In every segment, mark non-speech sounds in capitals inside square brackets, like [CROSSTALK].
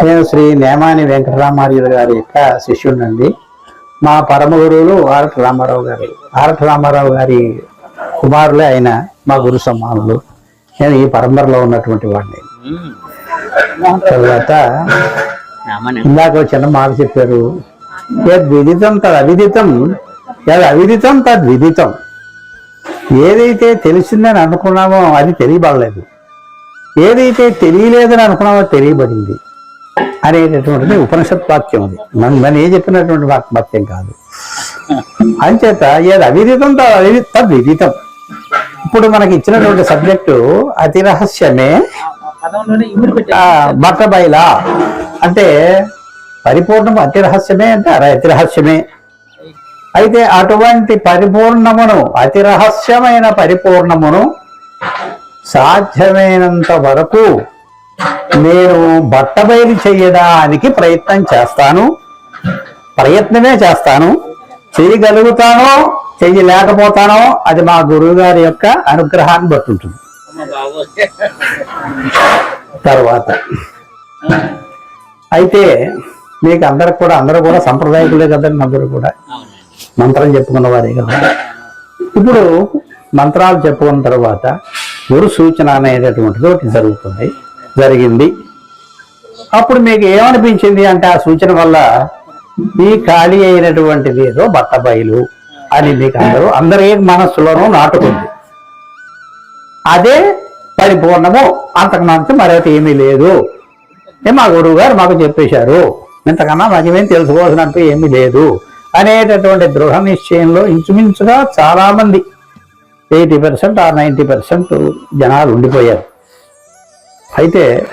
నేను శ్రీ నేమాని వెంకటరామార్యులు గారి యొక్క శిష్యుడినండి మా పరమ గురువులు ఆరట రామారావు గారు ఆరట రామారావు గారి కుమారులే ఆయన మా గురు సమానులు. నేను ఈ పరంపరలో ఉన్నటువంటి వాడిని. తర్వాత ఇందాక చిన్న మాట చెప్పారు. విదితం తద్ అవిదితం యద్ అవిదితం తద్ విదితం. ఏదైతే తెలిసిందని అనుకున్నామో అది తెలియబడలేదు. ఏదైతే తెలియలేదని అనుకున్నామో తెలియబడింది. అనేటటువంటిది ఉపనిషత్ వాక్యం అది. మనం మనం ఏం చెప్పినటువంటి వాక్యం కాదు. అంచేత ఏది అవిదితం తద్విదితం తద్ విదితం ఇప్పుడు మనకి ఇచ్చినటువంటి సబ్జెక్టు అతి రహస్యమే. పదంలోనే బట్టబయలా అంటే పరిపూర్ణం అతి రహస్యమే అంటే అర- అతి రహస్యమే. అయితే అటువంటి పరిపూర్ణమును అతి రహస్యమైన పరిపూర్ణమును సాధ్యమైనంత వరకు నేను బట్టబయలు చేయడానికి ప్రయత్నం చేస్తాను. ప్రయత్నమే చేస్తాను. చేయగలుగుతానో చెయ్యలేకపోతానో అది మా గురువు గారి యొక్క అనుగ్రహాన్ని బట్టి ఉంటుంది. తర్వాత. అయితే మీకు అందరికి కూడా అందరూ కూడా సంప్రదాయకులే కదండి అందరూ కూడా. మంత్రం చెప్పుకున్న వారే కదా. ఇప్పుడు మంత్రాలు చెప్పుకున్న తర్వాత గురు సూచన అనేటటువంటిది ఒకటి జరుగుతుంది. జరిగింది. అప్పుడు మీకు ఏమనిపించింది అంటే ఆ సూచన వల్ల మీ ఖాళీ అయినటువంటిది ఏదో బట్ట బయలు అని మీకు అందరూ అందరి మనస్సులోనూ నాటుకుంది. అదే పరిపూర్ణము అంతకు మంచి మరొకటి ఏమీ లేదు. మా గురువు గారు మాకు చెప్పేశారు ఇంతకన్నా మాకేమేం తెలుసుకోవాల్సినట్టు ఏమీ లేదు అనేటటువంటి దృఢ నిశ్చయంలో ఇంచుమించుగా చాలామంది eighty percent or ninety percent జనాలు ఉండిపోయారు. అయితే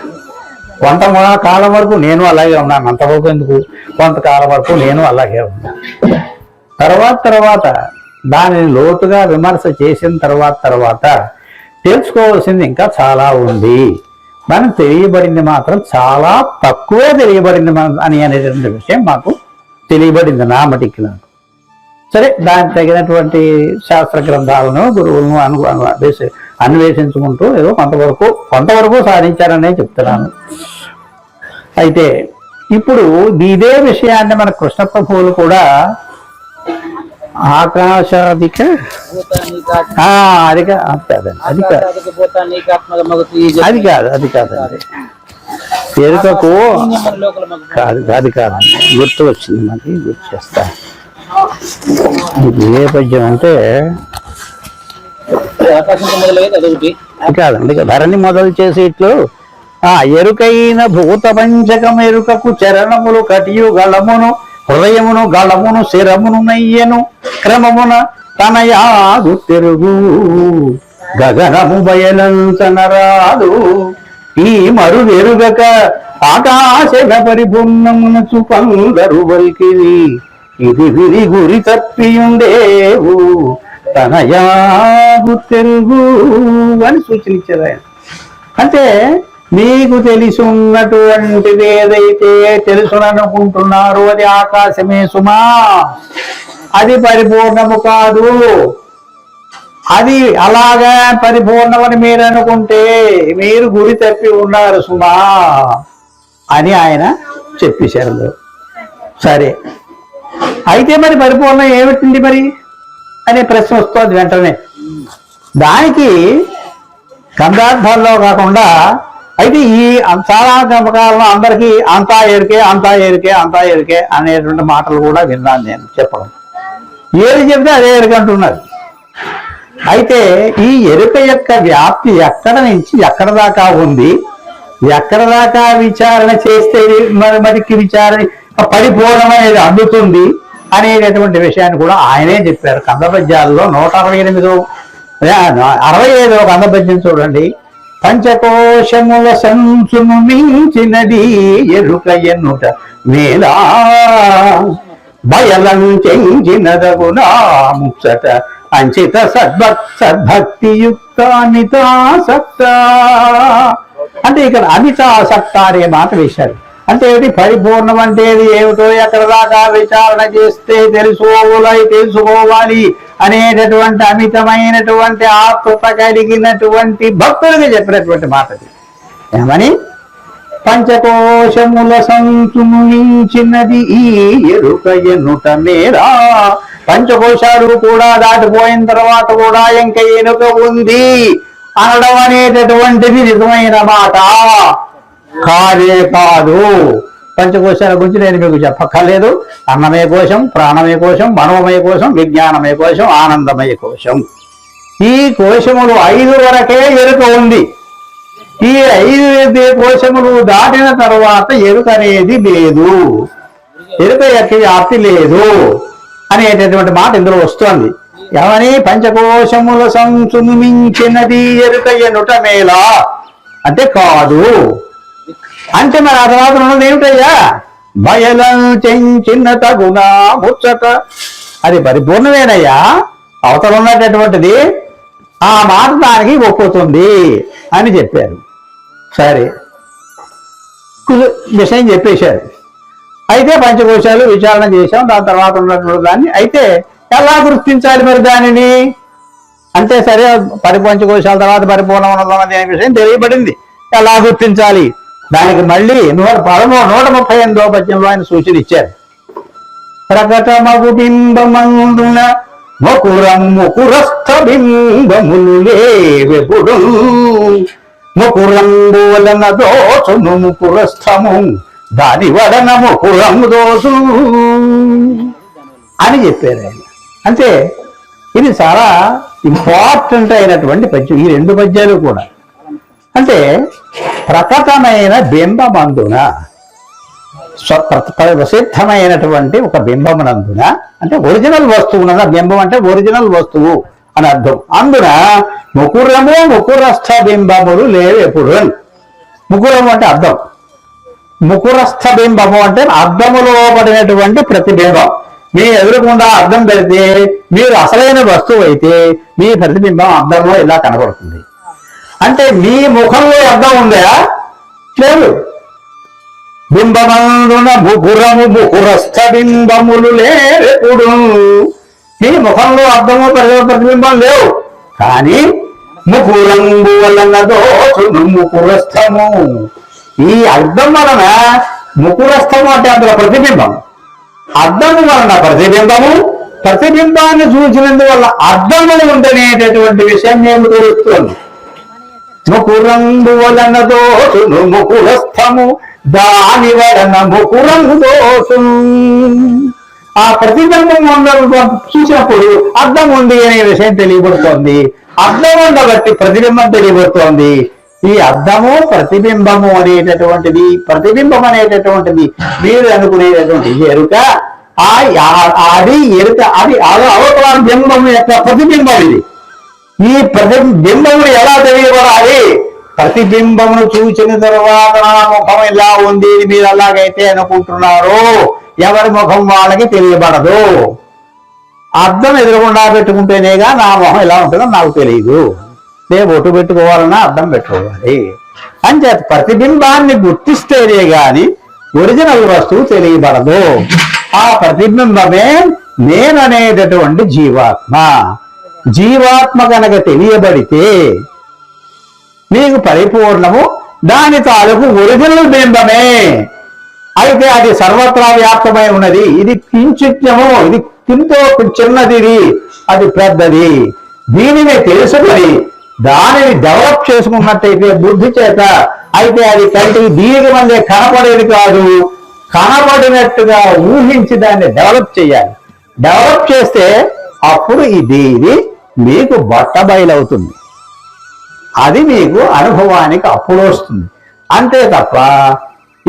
కొంత కాలం వరకు నేను అలాగే ఉన్నాను అంతవరకు ఎందుకు? కొంతకాలం వరకు నేను అలాగే ఉన్నాను తర్వాత తర్వాత దానిని లోతుగా విమర్శ చేసిన తర్వాత తర్వాత తెలుసుకోవాల్సింది ఇంకా చాలా ఉంది. మనం తెలియబడింది మాత్రం చాలా తక్కువే తెలియబడింది అని అనేటువంటి విషయం మాకు తెలియబడింది నా మటికి నాకు. సరే దానికి తగినటువంటి శాస్త్ర గ్రంథాలను గురువులను అను అను- అన్వేషించుకుంటూ ఏదో కొంతవరకు కొంతవరకు సాధించారనే చెప్తున్నాను. అయితే ఇప్పుడు ఇదే విషయాన్ని మన కృష్ణ ప్రభువులు కూడా ఆకాశాదిక భూతానీకాత్మ- ఆ, అది అది కాదండి అది కాదు. అది కాదు అది కాదండి ఎరుకకు కాదు అది కాదు గుర్తు వచ్చింది మనకి గుర్తు చేస్తా. ఇది ఏ పద్యం అంటే కాదండి ధరణి మొదలు చేసి ఇట్లు ఆ ఎరుకైన భూత పంచకం ఎరుకకు చరణములు కటియు గళమును హృదయమును గళమును శిరమును నయ్యను క్రమమున తనయాగు తెరుగు. గగనము బయలంచనరాదు ఈ మరు ఎరుగక ఆకాశన పరిపూర్ణమునచు కొందరు వల్కివి ఇది విరి గురి తప్పియుండేవు. తన తెలుగు అని సూచన ఇచ్చారు ఆయన. అంటే మీకు తెలుసున్నటువంటిది ఏదైతే తెలుసుననుకుంటున్నారు అది ఆకాశమే సుమా. అది పరిపూర్ణము కాదు. అది అలాగా పరిపూర్ణమని మీరు అనుకుంటే మీరు గురి తప్పి ఉన్నారు సుమా అని ఆయన చెప్పేశారు. సరే. అయితే మరి పరిపూర్ణం ఏమిటండి మరి? అనే ప్రశ్న వస్తుంది వెంటనే. దానికి గంధార్థాల్లో కాకుండా అయితే ఈ చాలా గమకాలంలో అందరికీ అంతా ఎరికే అంతా ఎరికే అంతా ఎరికే అనేటువంటి మాటలు కూడా విన్నాను నేను చెప్పడం. ఏది చెప్తే అదే ఎరుక అంటున్నారు. అయితే ఈ ఎరుక యొక్క వ్యాప్తి ఎక్కడ నుంచి ఎక్కడ దాకా ఉంది? ఎక్కడ దాకా విచారణ చేస్తే మరి మరికి విచారణ పరిపూర్ణమనేది అందుతుంది. అనేటటువంటి విషయాన్ని కూడా ఆయనే చెప్పారు. కందపద్యాల్లో నూట అరవై ఎనిమిదో అరవై ఐదో కందపద్యం చూడండి. పంచకోశముల సంసును మించినది ఎరుక ఎన్నుట మేలా బయలం చెంచినదగునా ముచ్చట. అంచిత సద్భక్ సద్భక్తియుక్త అమితాసక్త అంటే ఇక్కడ అమితాసక్త అనే మాట వేశారు. అంటే ఏంటి పరిపూర్ణం అంటే ఏమిటో ఎక్కడ దాకా విచారణ చేస్తే తెలుసుకోవాలి తెలుసుకోవాలి అనేటటువంటి అమితమైనటువంటి ఆత్మత కలిగినటువంటి భక్తులకు చెప్పినటువంటి మాట ఏమని? పంచకోశముల సంచును ఈ ఎరుక ఎనుట మేరా పంచకోశాలు కూడా దాటిపోయిన తర్వాత కూడా ఇంకా ఎనుక ఉంది అనడం అనేటటువంటిది నిజమైన మాట. కాదే కాదు. పంచకోశాల గురించి నేను మీకు చెప్పక్కర్లేదు. అన్నమయ కోశం ప్రాణమయ కోశం మనోమయ కోశం విజ్ఞానమయ కోశం ఆనందమయ కోశం. ఈ కోశములు ఐదు వరకే ఎరుక ఉంది. ఈ ఐదు కోశములు దాటిన తర్వాత ఎరుక అనేది లేదు. ఎరుక యొక్క వ్యాప్తి లేదు అనేటటువంటి మాట ఇందులో వస్తోంది. ఎవని పంచకోశముల సంచుమించినది ఎరుక ఎనుట మేలా? అంటే కాదు. అంటే మరి ఆ తర్వాత ఉన్నది ఏమిటయ్యా? బయలం చెంచిన తగునా ముచ్చట. అది పరిపూర్ణమేనయ్యా? అవతల ఉన్నటువంటిది ఆ మాట దానికి ఒప్పుతుంది అని చెప్పారు. సరే. విషయం చెప్పేశారు. అయితే పంచకోశాలు విచారణ చేశాం. దాని తర్వాత ఉన్నటువంటి దాన్ని అయితే ఎలా గుర్తించాలి మరి దానిని? అంటే సరే పరిపంచకోశాల తర్వాత పరిపూర్ణం ఉన్నది అనే విషయం తెలియబడింది. ఎలా గుర్తించాలి? దానికి మళ్ళీ నూట పదమూడు నూట ముప్పై ఎనిమిదో పద్యంలో ఆయన సూచన ఇచ్చారు. ప్రకటమగు బింబమందున ముకురం ముకురస్థ బింబములు లేవెప్పుడు ముకురంబు వలన దోచును ముకురస్థము దాని వలన ముకురము దోసు అని చెప్పారు ఆయన. అంటే ఇది చాలా ఇంపార్టెంట్ అయినటువంటి పద్యం. ఈ రెండు పద్యాలు కూడా అంటే ప్రకటమైన బింబమందున ప్రసిద్ధమైనటువంటి ఒక బింబమునందున అంటే ఒరిజినల్ వస్తువున బింబం అంటే ఒరిజినల్ వస్తువు అని అర్థం. అందున ముకురము ముకురస్థ బింబములు లేవు ఎప్పుడు ముకురము అంటే అర్థం. ముకురస్థ బింబము అంటే అర్థములో పడినటువంటి ప్రతిబింబం మీ ఎదురుకుండా అర్థం పెడితే మీరు అసలైన వస్తువు అయితే మీ ప్రతిబింబం అర్థంలో ఇలా కనబడుతుంది. అంటే మీ ముఖంలో అర్థం ఉందా? లేదు. బింబమందున ముకురము ముకురస్థ బింబములు లేరెప్పుడు. మీ ముఖంలో అర్థము ప్రతిబింబం లేవు. కానీ ముకురంబు వలన దోషుడు ముకురస్థము ఈ అర్థం వలన ముకురస్థము అంటే అందులో ప్రతిబింబం. అర్థము వలన ప్రతిబింబము ప్రతిబింబాన్ని చూసినందువల్ల అర్థము ఉందనేటటువంటి విషయం మేము తెలుస్తున్నాను ముకురంగు వలన దోషును ముకురస్థము దాని వలన ముకురంగు దోసును ఆ ప్రతిబింబం ఉన్న చూసినప్పుడు అర్థం ఉంది అనే విషయం తెలియబడుతోంది. అర్థం ఉండబట్టి ప్రతిబింబం తెలియబడుతోంది. ఈ అర్థము ప్రతిబింబము అనేటటువంటిది ప్రతిబింబం అనేటటువంటిది మీరు అనుకునేటటువంటి ఎరుక ఆ అది ఎరుక అది అవ- అవతల బింబం యొక్క ప్రతిబింబం ఇది. ఈ ప్రతిబింబములు ఎలా తెలియబడాలి? ప్రతిబింబమును చూసిన తర్వాత నా ముఖం ఇలా ఉంది మీరు అలాగైతే అనుకుంటున్నారో ఎవరి ముఖం వాళ్ళకి తెలియబడదు. అర్థం ఎదురకుండా పెట్టుకుంటేనేగా నా మొహం ఎలా ఉంటుందో నాకు తెలియదు. నేను ఒట్టు పెట్టుకోవాలన్నా అర్థం పెట్టుకోవాలి. అంచేత ప్రతిబింబాన్ని గుర్తిస్తేనే గాని ఒరిజినల్ వస్తువు తెలియబడదు. ఆ ప్రతిబింబమే నేననేటటువంటి జీవాత్మ. జీవాత్మ కనుక తెలియబడితే నీకు పరిపూర్ణము దాని తాలూకు ఒరిజినల్ బింబమే. అయితే అది సర్వత్రా వ్యాప్తమై ఉన్నది. ఇది కించిత్యము ఇది కింతో చిన్నది ఇది, అది పెద్దది. దీనిని తెలుసుకొని దానిని డెవలప్ చేసుకున్నట్టయితే బుద్ధి చేత అయితే అది కంటికి దీనికి మంది కనపడేది కాదు. కనపడినట్టుగా ఊహించి దాన్ని డెవలప్ చేయాలి. డెవలప్ చేస్తే అప్పుడు ఇది ఇది మీకు బట్టబయలవుతుంది అది మీకు అనుభవానికి అప్పుడు వస్తుంది. అంతే తప్ప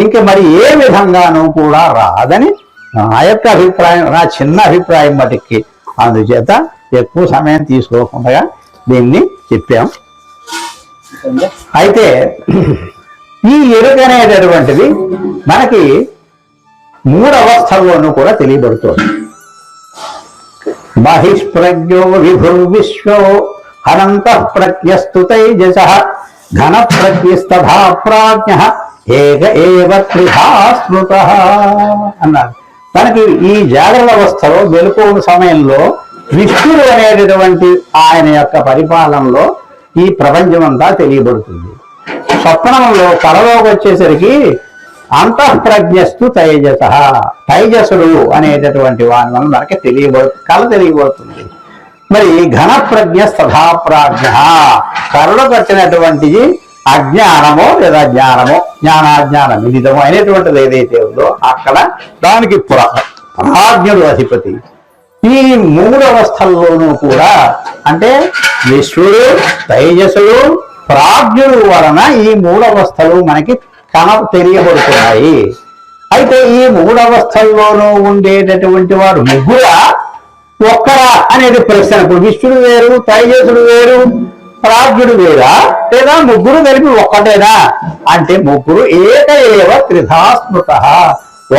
ఇంక మరి ఏ విధంగానూ కూడా రాదని నా యొక్క అభిప్రాయం నా చిన్న అభిప్రాయం మటుకి అందుచేత ఎక్కువ సమయం తీసుకోకుండా దీన్ని చెప్పాం. అయితే ఈ ఎరుక అనేటటువంటిది మనకి మూడు అవస్థల్లోనూ కూడా తెలియబడుతుంది. బహిష్ప్రజ్ఞో విభుర్విశ్వో అనంత ప్రజ్ఞస్తు తేజస ఘన ప్రజ్ఞస్తథా ప్రాజ్ఞ ఏక ఏవ త్రిధా స్మృత అన్నారు. తనకి ఈ జాగ్రత్త అవస్థలో వెలుకోని సమయంలో విష్ణుడు అనేటటువంటి ఆయన యొక్క పరిపాలనలో ఈ ప్రపంచమంతా తెలియబడుతుంది. స్వప్నంలో కలలోకి వచ్చేసరికి అంతఃప్రజ్ఞస్తు తైజస. తైజసుడు అనేటటువంటి వాని వల్ల మనకి తెలియబడు కళ తెలియబడుతుంది. మరి ఘనప్రజ్ఞ సదాప్రాజ్ఞ కరలు కట్టినటువంటిది అజ్ఞానమో లేదా జ్ఞానమో జ్ఞానాజ్ఞాన మిలితమో అనేటువంటిది ఏదైతే ఉందో అక్కడ దానికి పుర ప్రాజ్ఞుడు అధిపతి. ఈ మూడు అవస్థల్లోనూ కూడా అంటే విశ్వడు తేజసుడు ప్రాజ్ఞుడు వలన ఈ మూడవస్థలు మనకి కన తెలియబడుతున్నాయి. అయితే ఈ మూడవస్థల్లోనూ ఉండేటటువంటి వారు ముగ్గురా ఒక్కరా అనేది ప్రశ్న. ఇప్పుడు విష్ణుడు వేరు తైజసుడు వేరు ప్రాజ్ఞుడు వేరా? లేదా ముగ్గురు కలిపి ఒక్కటేనా? అంటే ముగ్గురు ఏక ఏవ త్రిధాస్మృత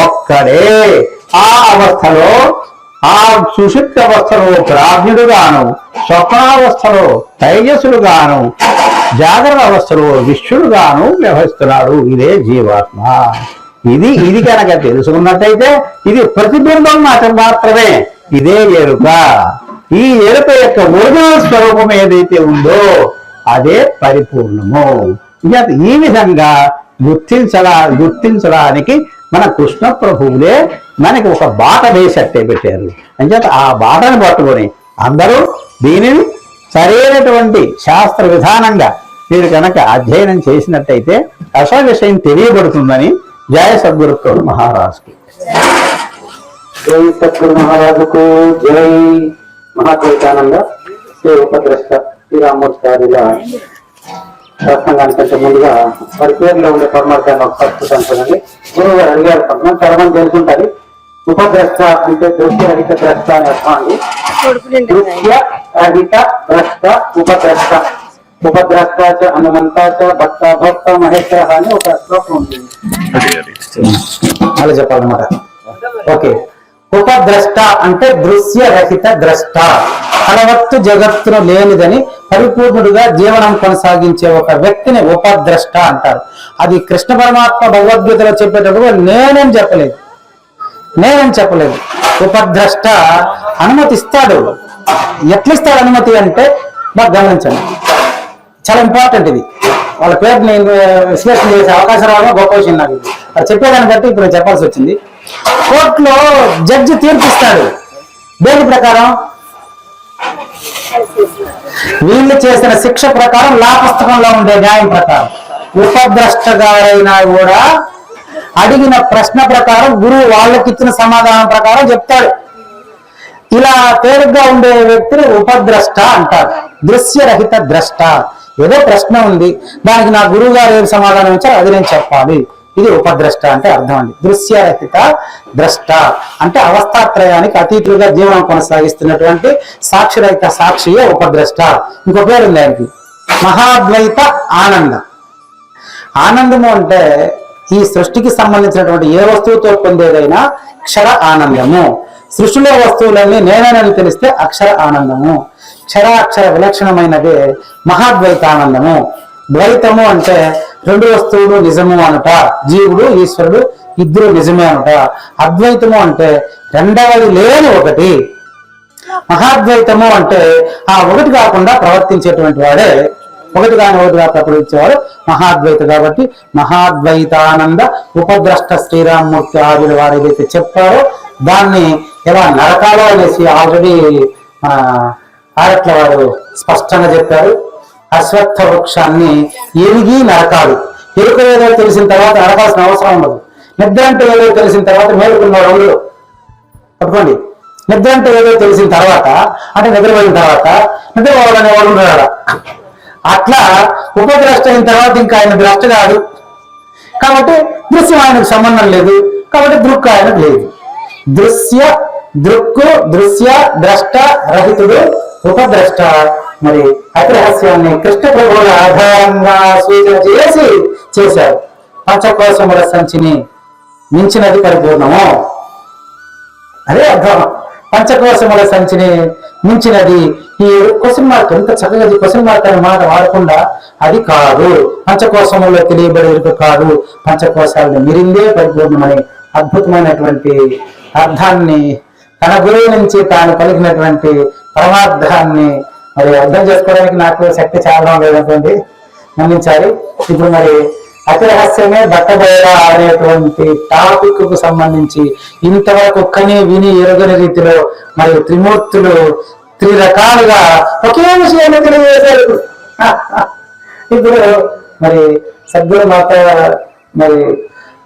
ఒక్కడే. ఆ అవస్థలో ఆ సుషుప్త అవస్థలో ప్రాజ్ఞుడు గాను స్వప్నావస్థలో తైజసుడు గాను జాగ్రత్త అవస్థలో విష్ణుడు గాను వ్యవహరిస్తున్నాడు ఇదే జీవాత్మ. ఇది ఇది కనుక తెలుసుకున్నట్టయితే ఇది ప్రతిబింబం మాత్రం మాత్రమే. ఇదే ఎరుక. ఈ ఎరుక యొక్క ఒరిజినల్ స్వరూపం ఏదైతే ఉందో అదే పరిపూర్ణము. ఈ విధంగా గుర్తించడా గుర్తించడానికి మన కృష్ణ ప్రభువులే మనకి ఒక బాట వేసట్టే పెట్టారు. అంచేత ఆ బాటను పట్టుకొని అందరూ దీనిని సరైనటువంటి శాస్త్ర విధానంగా మీరు కనుక అధ్యయనం చేసినట్టయితే అసలు విషయం తెలియబడుతుందని జయ సద్గురుత్వ మహారాజుకి. జై సద్గురు మహారాజుకు జై మహాద్వైతానంద శ్రీ ఉపద్రష్ట శ్రీరామూర్తి గారిగా ప్రసంగానికంటే ముందుగా వారి పేరులో ఉండే పరమార్థాన్ని ఒకసారి చూసాను చూడండి గురువు గారు అడిగారు. పద్మ చాలా మంది తెలుసుంటారు ఉపద్రష్ట అంటే దృశ్య రహిత ద్రష్ట అని అర్థం అండి దృశ్య రహిత ద్రష్ట ఉపద్రష్ట. ఉపద్రష్ట చ హనుమంత చ భక్త భక్త మహేశ్వర అని ఒక శ్లోకం మళ్ళీ చెప్పాలన్నమాట. ఓకే. ఉపద్రష్ట అంటే దృశ్య రహిత ద్రష్ట. కలవత్తు జగత్తును లేనిదని పరిపూర్ణుడుగా జీవనం కొనసాగించే ఒక వ్యక్తిని ఉపద్రష్ట అంటారు. అది కృష్ణ పరమాత్మ భగవద్గీతలో చెప్పేటప్పుడు నేనేం చెప్పలేదు. నేనేం చెప్పలేదు. ఉపద్రష్ట అనుమతి ఇస్తాడు ఎట్లిస్తాడు అనుమతి అంటే మాకు గమనించండి. చాలా ఇంపార్టెంట్ ఇది. వాళ్ళ పేరు నేను విశ్లేషణ చేసే అవకాశం రావడం గొప్ప విషయం నాకు అది చెప్పేదాన్ని బట్టి ఇప్పుడు చెప్పాల్సి వచ్చింది. కోర్టులో జడ్జి తీర్పిస్తాడు. దేని ప్రకారం? వీళ్ళు చేసిన శిక్ష ప్రకారం లా పుస్తకంలో ఉండే న్యాయం ప్రకారం. ఉపద్రష్ట గారైనా కూడా అడిగిన ప్రశ్న ప్రకారం గురువు వాళ్ళకి ఇచ్చిన సమాధానం ప్రకారం చెప్తాడు. ఇలా తేలిగ్గా ఉండే వ్యక్తిని ఉపద్రష్ట అంటారు. దృశ్యరహిత ద్రష్ట. ఏదో ప్రశ్న ఉంది. దానికి నా గురువు గారు ఏం సమాధానం ఇచ్చారో అది నేను చెప్పాలి. ఇది ఉపద్రష్ట అంటే అర్థం అండి. దృశ్యరహిత ద్రష్ట అంటే అవస్థాత్రయానికి అతీతులుగా జీవనం కొనసాగిస్తున్నటువంటి సాక్షిరహిత సాక్షియే ఉపద్రష్ట. ఇంకో పేరు ఉంది ఆయనకి. మహాద్వైత ఆనంద. ఆనందము అంటే ఈ సృష్టికి సంబంధించినటువంటి ఏ వస్తువుతో పొందేదైనా క్షర ఆనందము. సృష్టిలో వస్తువులన్నీ నేనేనని తెలిస్తే అక్షర ఆనందము. క్షర అక్షర విలక్షణమైనదే మహాద్వైత ఆనందము. ద్వైతము అంటే రెండు వస్తువులు నిజము అనుట జీవుడు ఈశ్వరుడు ఇద్దరు నిజమే అనుట. అద్వైతము అంటే రెండవది లేని ఒకటి. మహాద్వైతము అంటే ఆ ఒకటి కాకుండా ప్రవర్తించేటువంటి వాడే. ఒకటి కాని ఒకటిగా ప్రకటించేవాడు మహాద్వైత కాబట్టి మహాద్వైతానంద ఉపద్రష్ట శ్రీరామ్మూర్తి ఆర్యుల వారు ఏదైతే చెప్పారో దాన్ని ఎలా నరకాలో అనేసి ఆల్రెడీ మన ఆరట్ల వారు స్పష్టంగా చెప్పారు. అశ్వత్థ వృక్షాన్ని ఎరిగి నరకాలి ఎరుక ఏదో తెలిసిన తర్వాత నరకాల్సిన అవసరం ఉండదు. నిద్ర అంటే ఏదో తెలిసిన తర్వాత మేలుకున్న రోజులు పట్టుకోండి. నిద్ర అంటే ఏదో తెలిసిన తర్వాత అంటే నిద్రపోయిన తర్వాత నిద్రపోవాలనే వాడు ఉన్నాడు అట్లా ఉపద్రష్ట అయిన తర్వాత ఇంకా ఆయన ద్రష్ట కాదు కాబట్టి దృశ్యం ఆయనకు సంబంధం లేదు. కాబట్టి దృక్కు ఆయనకు లేదు. దృశ్య దృక్కు దృశ్య ద్రష్ట రహితుడు ఉపద్రష్ట మరి అతిరహస్యాన్ని కృష్ణ ప్రభువుల ఆధారంగా సూచన చేసి చేశారు. పంచకోశముల సంచిని మించినది పరిపూర్ణము? అదే అర్థం. పంచకోశముల సంచిని మించినది ఈ క్వశ్చన్ మార్క్ ఎంత చక్కగా క్వశ్చన్ మార్క్ అనే మాట వాడకుండా అది కాదు. పంచకోశముల్లో తెలియబడే కాదు. పంచకోశాలను మిరిందే పరిపూర్ణమని అద్భుతమైనటువంటి అర్థాన్ని తన గురువు నుంచి తాను పలికినటువంటి పరమార్థాన్ని మరి అర్థం చేసుకోవడానికి నాకు శక్తి చాలా లేదనుకోండి మన్నించాలి ఇప్పుడు మరి అతి రహస్యమే బట్టబయల అనేటువంటి టాపిక్కు సంబంధించి ఇంతవరకు కని విని ఎరుగని రీతిలో మరి త్రిమూర్తులు త్రి రకాలుగా ఒకే విషయాన్ని తెలియజేశారు. [LAUGHS] ఇప్పుడు మరి సద్గురు మాత మరి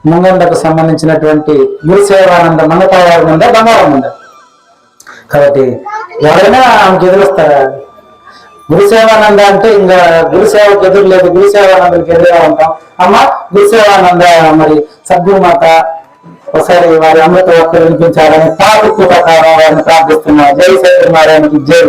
ముంగండకు సంబంధించినటువంటి గురుసేవానంద మంగతాయారు ఉందా బంగారం ఉందా? కాబట్టి ఎవరైనా ఆమెకు ఎదురొస్తారా గురుసేవానంద అంటే ఇంకా గురుసేవకు ఎదురు లేదు గురుసేవానందకి ఎదురుగా ఉంటాం. అమ్మ గురుసేవానంద మరి సద్గురు మాత ఒకసారి వారి అమృత వాక్యం వినిపించాలని తాపిక్కు ప్రకారం వారిని ప్రార్థిస్తున్నా. జై సత్యనారాయణకి జై.